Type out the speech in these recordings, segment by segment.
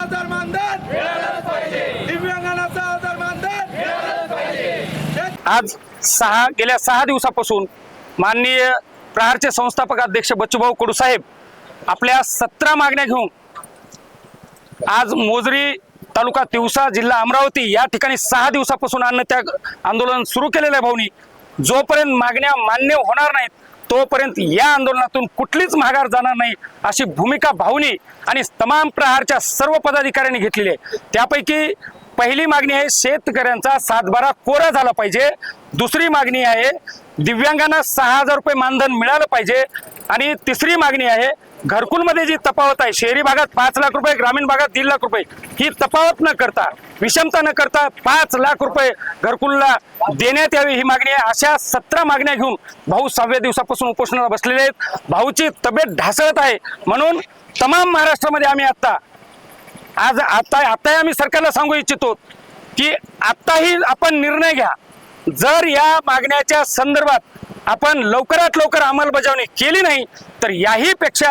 आधार मानधन. दिव्यांगांचा आधार मानधन. आज सहा गेल्या सहा दिवसापासून माननीय प्रहारचे संस्थापक अध्यक्ष बच्चूभाऊ कडू साहेब आपल्या सतरा मागण्या घेऊन आज मोजरी तालुका तिवसा जिल्हा अमरावती या ठिकाणी सहा दिवसापासून अन्न त्याग आंदोलन सुरू केलेलं आहे भाऊनी. जोपर्यंत मागण्या मान्य होणार नाहीत तोपर्यंत या आंदोलनातून कुठलीच माघार जाणार नाही अशी भूमिका भाऊनी आणि तमाम प्रहारच्या सर्व पदाधिकाऱ्यांनी घेतलेली आहे. त्यापैकी पहिली मागणी आहे शेतकऱ्यांचा सातबारा कोरा झाला पाहिजे. दुसरी मागणी आहे दिव्यांगांना सहा हजार रुपये मानधन मिळालं पाहिजे. आणि तिसरी मागणी आहे घरकुलमध्ये जी तफावत आहे शहरी भागात पाच लाख रुपये ग्रामीण भागात दीड लाख रुपये ही तफावत न करता विषमता न करता पाच लाख रुपये घरकुलला देण्यात यावी ही मागणी आहे. अशा सतरा मागण्या घेऊन भाऊ सहाव्या दिवसापासून उपोषणाला बसलेले आहेत. भाऊची तब्येत ढासळत आहे. म्हणून तमाम महाराष्ट्रामध्ये आम्ही आत्ता आज आता आत्ताही आम्ही सरकारला सांगू इच्छितो की आत्ताही आपण निर्णय घ्या. जर या मागण्याच्या संदर्भात आपण लवकरात लवकर अंमलबजावणी केली नाही तर याही पेक्षा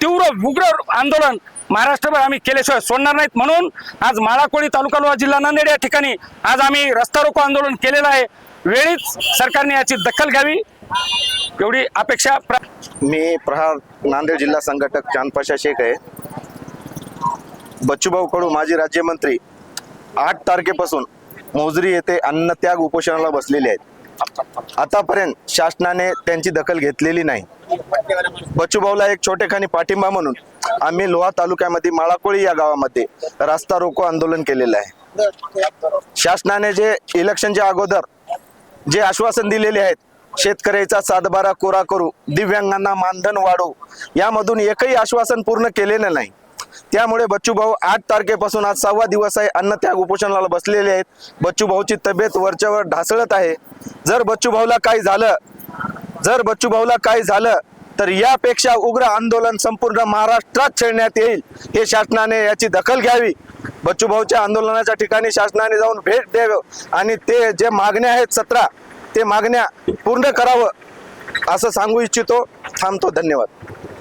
तीव्र उग्र आंदोलन महाराष्ट्रभर आम्ही केल्याशिवाय सोडणार नाहीत. म्हणून आज माळाकोळी तालुका लोहा जिल्हा नांदेड या ठिकाणी आज आम्ही रस्ता रोको आंदोलन केलेलं आहे. वेळीच सरकारने याची दखल घ्यावी. एवढी अपेक्षा मी प्रहार नांदेड जिल्हा संघटक चांदपाशा शेख आहे. बच्चूभाऊ कडू माजी राज्यमंत्री आठ तारखेपासून मोजरी येथे अन्नत्याग उपोषणाला बसलेले आहेत. आतापर्यंत शासनाने त्यांची दखल घेतलेली नाही. बच्चूभाऊला एक छोटेखानी पाठिंबा म्हणून आम्ही लोहा तालुक्यामध्ये माळाकोळी या गावामध्ये रास्ता रोको आंदोलन केलेलं आहे. शासनाने जे इलेक्शनच्या अगोदर जे आश्वासन दिलेले आहेत शेतकऱ्याचा सातबारा कोरा करू दिव्यांगांना मानधन वाढवू यामधून एकही आश्वासन पूर्ण केलेलं नाही. त्यामुळे बच्चू भाऊ आठ तारखेपासून आज सहावा दिवस आहे अन्नत्याग उपोषणाला बसलेले आहेत. बच्चू भाऊची तब्येत वरच्यावर ढासळत आहे. जर बच्चू भाऊला काही झालं जर बच्चू भाऊला काही झालं तर यापेक्षा उग्र आंदोलन संपूर्ण महाराष्ट्रात छेडण्यात येईल हे शासनाने याची दखल घ्यावी. बच्चू भाऊच्या आंदोलनाच्या ठिकाणी शासनाने जाऊन भेट द्यावं आणि ते जे मागण्या आहेत सतरा ते मागण्या पूर्ण करावं असं सांगू इच्छितो. थांबतो. धन्यवाद.